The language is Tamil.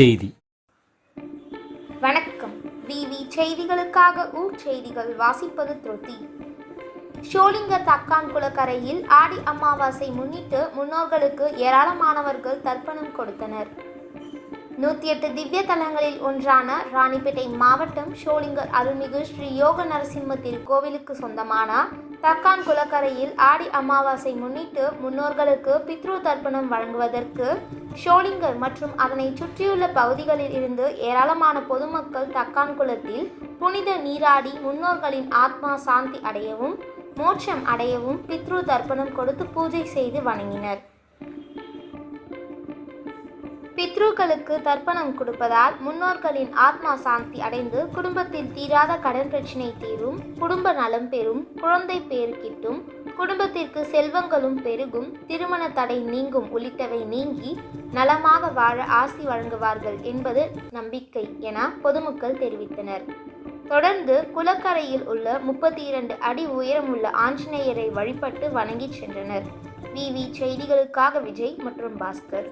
செய்தி. வணக்கம். விவி செய்திகளுக்காக ஊர் செய்திகள் வாசிப்பது திருத்தி ஷோலிங்க தக்கான் குளக்கரையில் ஆடி அமாவாசை முன்னிட்டு முன்னோர்களுக்கு ஏராளமானவர்கள் தர்ப்பணம் கொடுத்தனர். நூற்றி எட்டு திவ்ய தலங்களில் ஒன்றான ராணிப்பேட்டை மாவட்டம் ஷோலிங்கர் அருள்மிகு ஸ்ரீ யோக நரசிம்ம திருக்கோவிலுக்கு சொந்தமான தக்கான் குளக்கரையில் ஆடி அமாவாசை முன்னிட்டு முன்னோர்களுக்கு பித்ரு தர்ப்பணம் வழங்குவதற்கு ஷோலிங்கர் மற்றும் அதனை சுற்றியுள்ள பகுதிகளில் இருந்து ஏராளமான பொதுமக்கள் தக்கான் குளத்தில் புனித நீராடி முன்னோர்களின் ஆத்மா சாந்தி அடையவும் மோட்சம் அடையவும் பித்ரு தர்ப்பணம் கொடுத்து பூஜை செய்து வணங்கினர். பித்ருக்களுக்கு தர்ப்பணம் கொடுப்பதால் முன்னோர்களின் ஆத்மா சாந்தி அடைந்து குடும்பத்தில் தீராத கடன் பிரச்சினை தீரும் குடும்ப நலம் பெறும் குழந்தை பேறு கிட்டும் குடும்பத்திற்கு செல்வங்களும் பெருகும் திருமண தடை நீங்கும் உள்ளிட்டவை நீங்கி நலமாக வாழ ஆசி வழங்குவார்கள் என்பது நம்பிக்கை என பொதுமக்கள் தெரிவித்தனர். தொடர்ந்து குளக்கரையில் உள்ள முப்பத்தி இரண்டு அடி உயரமுள்ள ஆஞ்சநேயரை வழிபட்டு வணங்கிச் சென்றனர். விவி செய்திகளுக்காக விஜய் மற்றும் பாஸ்கர்.